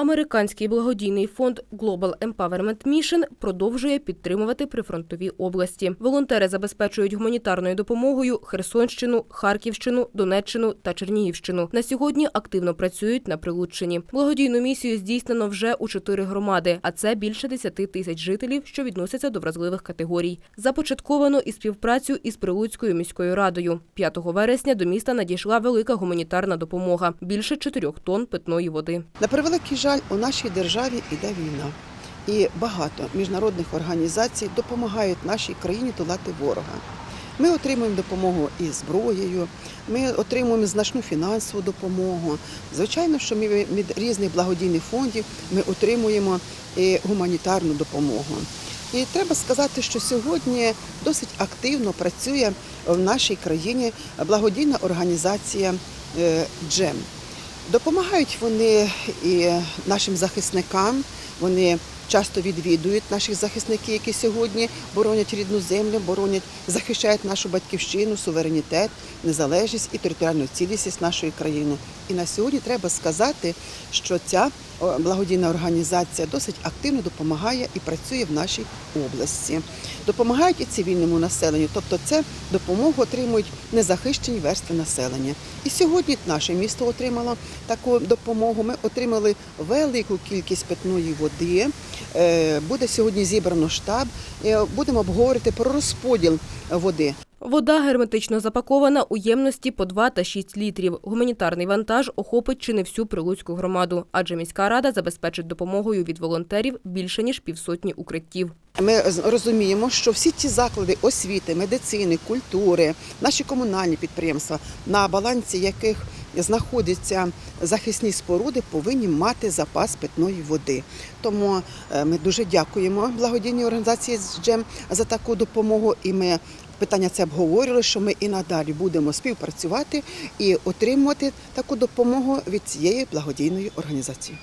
Американський благодійний фонд Global Empowerment Mission продовжує підтримувати прифронтові області. Волонтери забезпечують гуманітарною допомогою Херсонщину, Харківщину, Донеччину та Чернігівщину. На сьогодні активно працюють на Прилуччині. Благодійну місію здійснено вже у чотири громади, а це більше 10 тисяч жителів, що відносяться до вразливих категорій. Започатковано і співпрацю із Прилуцькою міською радою. 5 вересня до міста надійшла велика гуманітарна допомога – більше 4 тонн питної води. На превеликий жаль, у нашій державі йде війна, і багато міжнародних організацій допомагають нашій країні долати ворога. Ми отримуємо допомогу і зброєю, ми отримуємо значну фінансову допомогу. Звичайно, що ми від різних благодійних фондів ми отримуємо і гуманітарну допомогу. І треба сказати, що сьогодні досить активно працює в нашій країні благодійна організація е, Джем. Допомагають вони і нашим захисникам. Вони часто відвідують наших захисників, які сьогодні боронять рідну землю, боронять, захищають нашу батьківщину, суверенітет, незалежність і територіальну цілісність нашої країни. І на сьогодні треба сказати, що ця благодійна організація досить активно допомагає і працює в нашій області. Допомагають і цивільному населенню, тобто це допомогу отримують незахищені верстви населення. І сьогодні наше місто отримало таку допомогу. Ми отримали велику кількість питної води. Е, Буде сьогодні зібрано штаб. Е, Будемо обговорити про розподіл води. Вода герметично запакована у ємності по 2 та 6 літрів. Гуманітарний вантаж охопить чи не всю Прилуцьку громаду, адже міська рада забезпечить допомогою від волонтерів більше ніж півсотні укриттів. Ми розуміємо, що всі ці заклади освіти, медицини, культури, наші комунальні підприємства, на балансі яких знаходяться захисні споруди, повинні мати запас питної води. Тому е, ми дуже дякуємо благодійній організації Джем за таку допомогу. І ми питання це обговорювали, що ми і надалі будемо співпрацювати і отримувати таку допомогу від цієї благодійної організації.